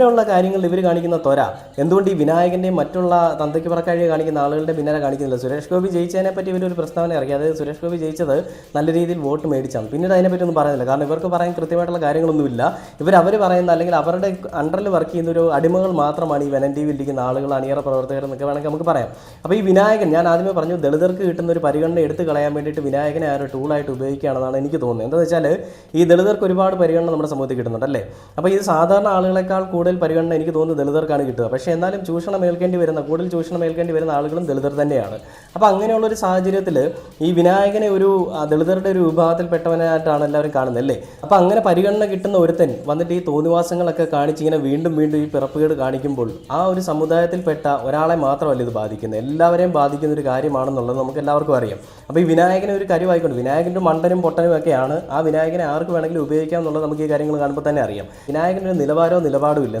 ഇങ്ങനെയുള്ള കാര്യങ്ങളിൽ ഇവർ കാണിക്കുന്ന തൊര എന്തുകൊണ്ട് ഈ വിനായകന്റെയും മറ്റുള്ള തന്തയ്ക്ക് പറക്കാഴി കാണിക്കുന്ന ആളുകളുടെ പിന്നാലെ കാണിക്കുന്നില്ല? സുരേഷ് ഗോപി ജയിച്ചതിനെ പറ്റി ഇവരൊരു പ്രസ്താവന ഇറക്കി. അതായത് സുരേഷ് ഗോപി ജയിച്ചത് നല്ല രീതിയിൽ വോട്ട് മേടിച്ചാണ്. പിന്നീട് അതിനെപ്പറ്റി ഒന്നും പറയുന്നില്ല. കാരണം ഇവർക്ക് പറയാൻ കൃത്യമായിട്ടുള്ള കാര്യങ്ങളൊന്നുമില്ല. ഇവർ അവർ പറയുന്ന അല്ലെങ്കിൽ അവരുടെ അണ്ടറിൽ വർക്ക് ചെയ്യുന്ന ഒരു അടിമകൾ മാത്രമാണ് ഈ വെനൻ ടി വിയിൽ ഇരിക്കുന്ന ആളുകൾ അണിയറ പ്രവർത്തകർ എന്നൊക്കെ വേണമെങ്കിൽ നമുക്ക് പറയാം. അപ്പോൾ ഈ വിനായകൻ ഞാൻ ആദ്യമേ പറഞ്ഞു ദളിതർക്ക് കിട്ടുന്ന ഒരു പരിഗണന എടുത്തു കളയാൻ വേണ്ടിയിട്ട് വിനായകനെ ആ ഒരു ടൂളായിട്ട് ഉപയോഗിക്കുകയാണെന്നാണ് എനിക്ക് തോന്നുന്നത്. എന്താണെന്ന് വെച്ചാൽ ഈ ദളിതർക്ക് ഒരുപാട് പരിഗണന നമ്മുടെ സമൂഹത്തിൽ കിട്ടുന്നുണ്ട് അല്ലേ? അപ്പോൾ ഇത് സാധാരണ ആളുകളെക്കാൾ കൂടുതൽ പരിഗണന എനിക്ക് തോന്നുന്നു ദളിതർക്കാണ് കിട്ടുക. പക്ഷേ എന്നാലും ചൂഷണം ഏൽക്കേണ്ടി വരുന്ന കൂടുതൽ ചൂഷണം ഏൽക്കേണ്ടി വരുന്ന ആളുകളും ദളിതർ തന്നെയാണ്. അപ്പോൾ അങ്ങനെയുള്ളൊരു സാഹചര്യത്തിൽ ഈ വിനായകനെ ഒരു ദളിതരുടെ ഒരു വിഭാഗത്തിൽപ്പെട്ടവനായിട്ടാണ് എല്ലാവരും കാണുന്നത് അല്ലേ? അപ്പോൾ അങ്ങനെ പരിഗണന കിട്ടുന്ന ഒരുത്തൻ വന്നിട്ട് ഈ തോന്നിവാസങ്ങളൊക്കെ കാണിച്ച് ഇങ്ങനെ വീണ്ടും വീണ്ടും ഈ പിറപ്പുകേട് കാണിക്കുമ്പോൾ ആ ഒരു സമുദായത്തിൽപ്പെട്ട ഒരാളെ മാത്രമല്ല ഇത് ബാധിക്കുന്നത്? എല്ലാവരെയും ബാധിക്കുന്ന ഒരു കാര്യമാണെന്നുള്ളത് നമുക്ക് എല്ലാവർക്കും അറിയാം. അപ്പോൾ ഈ വിനായകനെ ഒരു കാര്യമായിക്കൊണ്ട് വിനായകന്റെ മണ്ടനും പൊട്ടനും ഒക്കെയാണ് ആ വിനായകനെ ആർക്ക് വേണമെങ്കിലും ഉപയോഗിക്കാം എന്നുള്ളത് നമുക്ക് ഈ കാര്യങ്ങൾ കാണുമ്പോൾ തന്നെ അറിയാം. വിനായകന്റെ ഒരു നിലവാരമോ നിലപാടും ഇല്ല.